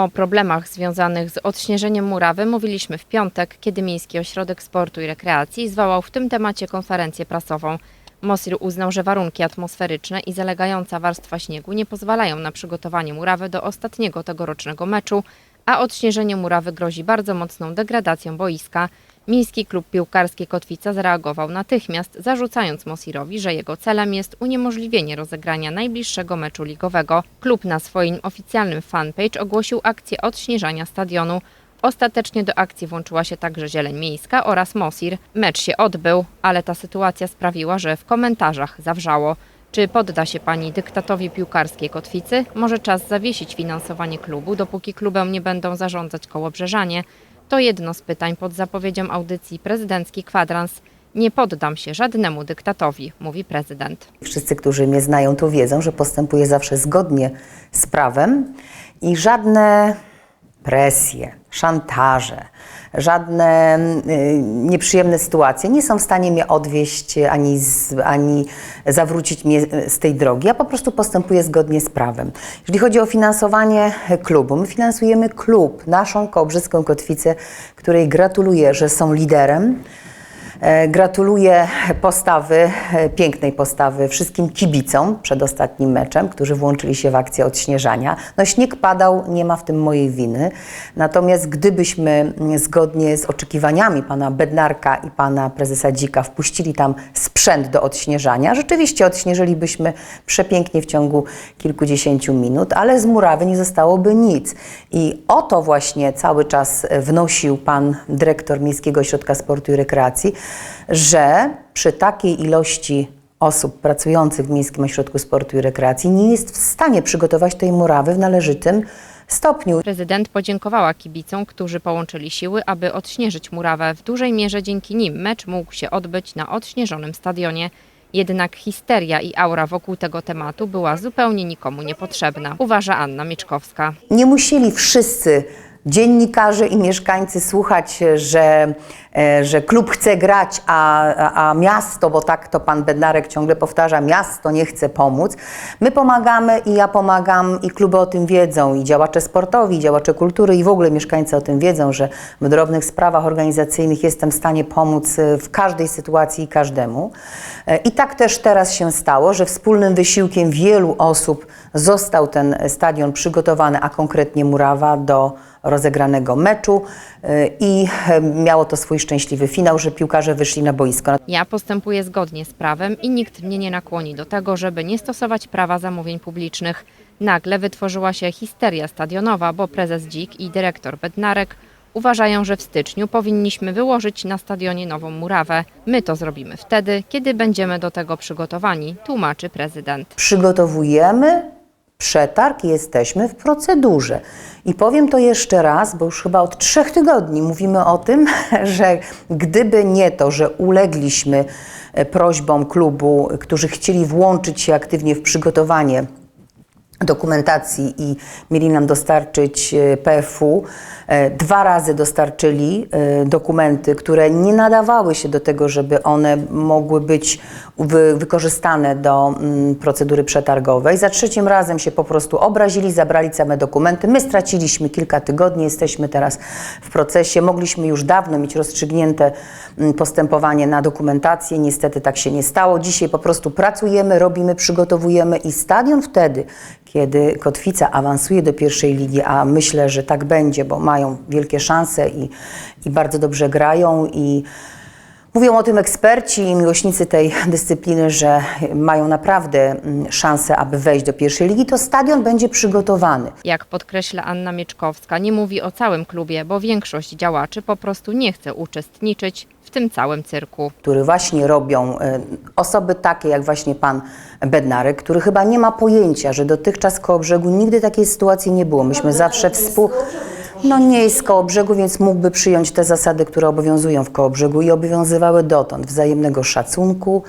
O problemach związanych z odśnieżeniem murawy mówiliśmy w piątek, kiedy Miejski Ośrodek Sportu i Rekreacji zwołał w tym temacie konferencję prasową. Mosir uznał, że warunki atmosferyczne i zalegająca warstwa śniegu nie pozwalają na przygotowanie murawy do ostatniego tegorocznego meczu, a odśnieżenie murawy grozi bardzo mocną degradacją boiska. Miejski Klub Piłkarski Kotwica zareagował natychmiast, zarzucając Mosirowi, że jego celem jest uniemożliwienie rozegrania najbliższego meczu ligowego. Klub na swoim oficjalnym fanpage ogłosił akcję odśnieżania stadionu. Ostatecznie do akcji włączyła się także Zieleń Miejska oraz Mosir. Mecz się odbył, ale ta sytuacja sprawiła, że w komentarzach zawrzało. Czy podda się pani dyktatowi piłkarskiej kotwicy? Może czas zawiesić finansowanie klubu, dopóki klubem nie będą zarządzać Kołobrzeżanie? To jedno z pytań pod zapowiedzią audycji prezydencki kwadrans. Nie poddam się żadnemu dyktatowi, mówi prezydent. Wszyscy, którzy mnie znają, to wiedzą, że postępuję zawsze zgodnie z prawem i żadne presje, szantaże, żadne y, nieprzyjemne sytuacje nie są w stanie mnie odwieść ani, z, ani zawrócić mnie z tej drogi. Ja po prostu postępuję zgodnie z prawem. Jeżeli chodzi o finansowanie klubu, my finansujemy klub, naszą Kołbrzyską Kotwicę, której gratuluję, że są liderem. E, Gratuluję postawy, e, pięknej postawy wszystkim kibicom przed ostatnim meczem, którzy włączyli się w akcję odśnieżania. No śnieg padał, nie ma w tym mojej winy. Natomiast gdybyśmy mm, zgodnie z oczekiwaniami pana Bednarka i pana prezesa Dzika wpuścili tam sprzęt do odśnieżania, rzeczywiście odśnieżylibyśmy przepięknie w ciągu kilkudziesięciu minut, ale z murawy nie zostałoby nic. I o to właśnie cały czas wnosił pan dyrektor Miejskiego Ośrodka Sportu i Rekreacji, że przy takiej ilości osób pracujących w Miejskim Ośrodku Sportu i Rekreacji nie jest w stanie przygotować tej murawy w należytym stopniu. Prezydent podziękowała kibicom, którzy połączyli siły, aby odśnieżyć murawę. W dużej mierze dzięki nim mecz mógł się odbyć na odśnieżonym stadionie. Jednak histeria i aura wokół tego tematu była zupełnie nikomu niepotrzebna, uważa Anna Mieczkowska. Nie musieli wszyscy dziennikarze i mieszkańcy słuchać, że, że klub chce grać, a, a, miasto, bo tak to pan Bednarek ciągle powtarza, miasto nie chce pomóc. My pomagamy i ja pomagam i kluby o tym wiedzą, i działacze sportowi, i działacze kultury, i w ogóle mieszkańcy o tym wiedzą, że w drobnych sprawach organizacyjnych jestem w stanie pomóc e, w każdej sytuacji i każdemu. E, I tak też teraz się stało, że wspólnym wysiłkiem wielu osób został ten stadion przygotowany, a konkretnie murawa do rozegranego meczu e, i e, miało to swój szczęśliwy finał, że piłkarze wyszli na boisko. Ja postępuję zgodnie z prawem i nikt mnie nie nakłoni do tego, żeby nie stosować prawa zamówień publicznych. Nagle wytworzyła się histeria stadionowa, bo prezes Dzik i dyrektor Bednarek uważają, że w styczniu powinniśmy wyłożyć na stadionie nową murawę. My to zrobimy wtedy, kiedy będziemy do tego przygotowani, tłumaczy prezydent. Przygotowujemy przetarg jesteśmy w procedurze. I powiem to jeszcze raz, bo już chyba od trzech tygodni mówimy o tym, że gdyby nie to, że ulegliśmy e, prośbom klubu, którzy chcieli włączyć się aktywnie w przygotowanie dokumentacji i mieli nam dostarczyć e, PFU. E, Dwa razy dostarczyli e, dokumenty, które nie nadawały się do tego, żeby one mogły być wy, wykorzystane do mm, procedury przetargowej. Za trzecim razem się po prostu obrazili, zabrali same dokumenty. My straciliśmy kilka tygodni, jesteśmy teraz w procesie. Mogliśmy już dawno mieć rozstrzygnięte mm, postępowanie na dokumentację. Niestety tak się nie stało. Dzisiaj po prostu pracujemy, robimy, przygotowujemy i stadion wtedy, kiedy Kotwica awansuje do pierwszej ligi, a myślę, że tak będzie, bo mają wielkie szanse i, i bardzo dobrze grają i mówią o tym eksperci i miłośnicy tej dyscypliny, że mają naprawdę mm, szansę, aby wejść do pierwszej ligi, to stadion będzie przygotowany. Jak podkreśla Anna Mieczkowska, nie mówi o całym klubie, bo większość działaczy po prostu nie chce uczestniczyć w tym całym cyrku. który właśnie robią e, osoby takie jak właśnie pan Bednarek, który chyba nie ma pojęcia, że dotychczas koło brzegu nigdy takiej sytuacji nie było. Myśmy zawsze współ... No nie jest koło brzegu, więc mógłby przyjąć te zasady, które obowiązują w koło brzegu i obowiązywały dotąd. Wzajemnego szacunku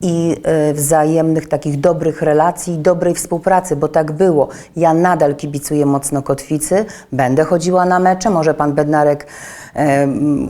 i e, wzajemnych takich dobrych relacji i dobrej współpracy, bo tak było. Ja nadal kibicuję mocno Kotwicy, będę chodziła na mecze, może pan Bednarek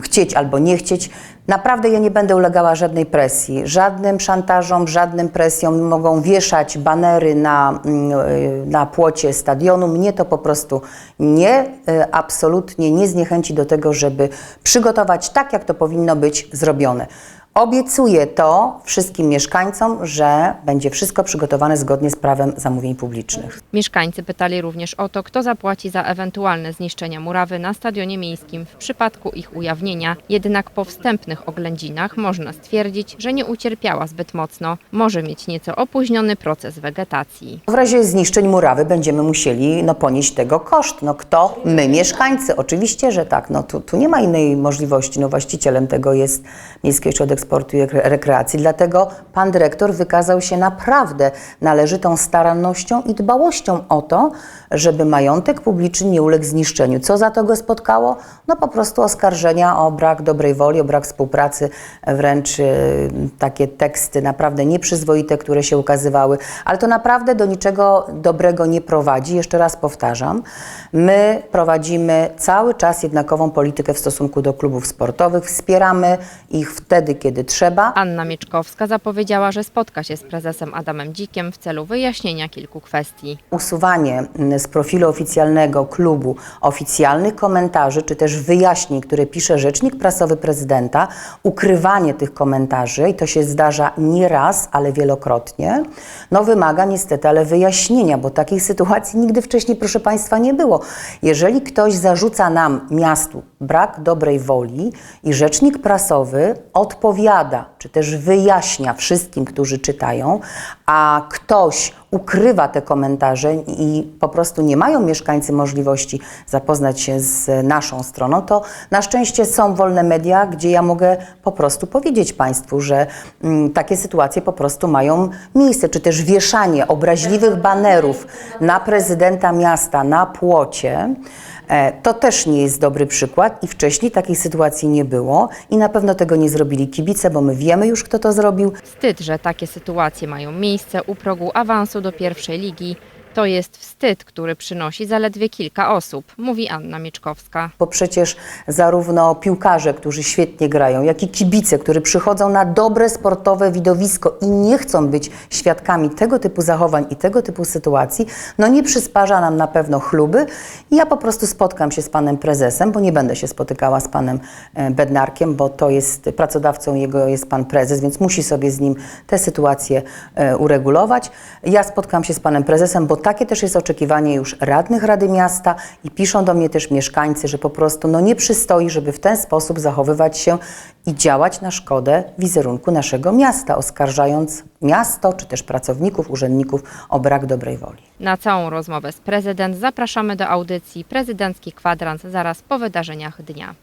chcieć albo nie chcieć. Naprawdę ja nie będę ulegała żadnej presji, żadnym szantażom, żadnym presjom. Mogą wieszać banery na, mm, y, na płocie stadionu. Mnie to po prostu nie, y, absolutnie nie zniechęci do tego, żeby przygotować tak, jak to powinno być zrobione. Obiecuję to wszystkim mieszkańcom, że będzie wszystko przygotowane zgodnie z prawem zamówień publicznych. Mieszkańcy pytali również o to, kto zapłaci za ewentualne zniszczenia murawy na stadionie miejskim w przypadku ich ujawnienia. Jednak po wstępnych oględzinach można stwierdzić, że nie ucierpiała zbyt mocno. Może mieć nieco opóźniony proces wegetacji. W razie zniszczeń murawy będziemy musieli no, ponieść tego koszt. No kto? My, mieszkańcy. Oczywiście, że tak. No, tu, tu nie ma innej możliwości. No, właścicielem tego jest Miejski Ośrodek Sportu i Rekre- Rekreacji. Dlatego pan dyrektor wykazał się naprawdę należytą starannością i dbałością o to, żeby majątek publiczny nie uległ zniszczeniu. Co za to go spotkało? No po prostu oskarżenia o brak dobrej woli, o brak współpracy, wręcz e, takie teksty naprawdę nieprzyzwoite, które się ukazywały, ale to naprawdę do niczego dobrego nie prowadzi. Jeszcze raz powtarzam, my prowadzimy cały czas jednakową politykę w stosunku do klubów sportowych, wspieramy ich wtedy, kiedy trzeba. Anna Mieczkowska zapowiedziała, że spotka się z prezesem Adamem Dzikiem w celu wyjaśnienia kilku kwestii. usuwanie mm, z profilu oficjalnego klubu oficjalnych komentarzy, czy też wyjaśnień, które pisze rzecznik prasowy prezydenta, ukrywanie tych komentarzy, i to się zdarza nie raz, ale wielokrotnie, no wymaga niestety, ale wyjaśnienia, bo takich sytuacji nigdy wcześniej, proszę Państwa, nie było. Jeżeli ktoś zarzuca nam, miastu, brak dobrej woli i rzecznik prasowy odpowiada, czy też wyjaśnia wszystkim, którzy czytają, a ktoś ukrywa te komentarze i po prostu nie mają mieszkańcy możliwości zapoznać się z naszą stroną, to na szczęście są wolne media, gdzie ja mogę po prostu powiedzieć Państwu, że mm, takie sytuacje po prostu mają miejsce, czy też wieszanie obraźliwych banerów na prezydenta miasta na płocie. E, To też nie jest dobry przykład i wcześniej takiej sytuacji nie było i na pewno tego nie zrobili kibice, bo my wiemy już, kto to zrobił. Wstyd, że takie sytuacje mają miejsce u progu awansu do pierwszej ligi. To jest wstyd, który przynosi zaledwie kilka osób, mówi Anna Mieczkowska. Bo przecież zarówno piłkarze, którzy świetnie grają, jak i kibice, którzy przychodzą na dobre sportowe widowisko i nie chcą być świadkami tego typu zachowań i tego typu sytuacji, no nie przysparza nam na pewno chluby. Ja po prostu spotkam się z panem prezesem, bo nie będę się spotykała z panem e, Bednarkiem, bo to jest pracodawcą jego jest pan prezes, więc musi sobie z nim tę sytuację e, uregulować. Ja spotkam się z panem prezesem, bo takie też jest oczekiwanie już radnych Rady Miasta i piszą do mnie też mieszkańcy, że po prostu no nie przystoi, żeby w ten sposób zachowywać się i działać na szkodę wizerunku naszego miasta, oskarżając miasto czy też pracowników, urzędników o brak dobrej woli. Na całą rozmowę z prezydent zapraszamy do audycji Prezydencki Kwadrans zaraz po wydarzeniach dnia.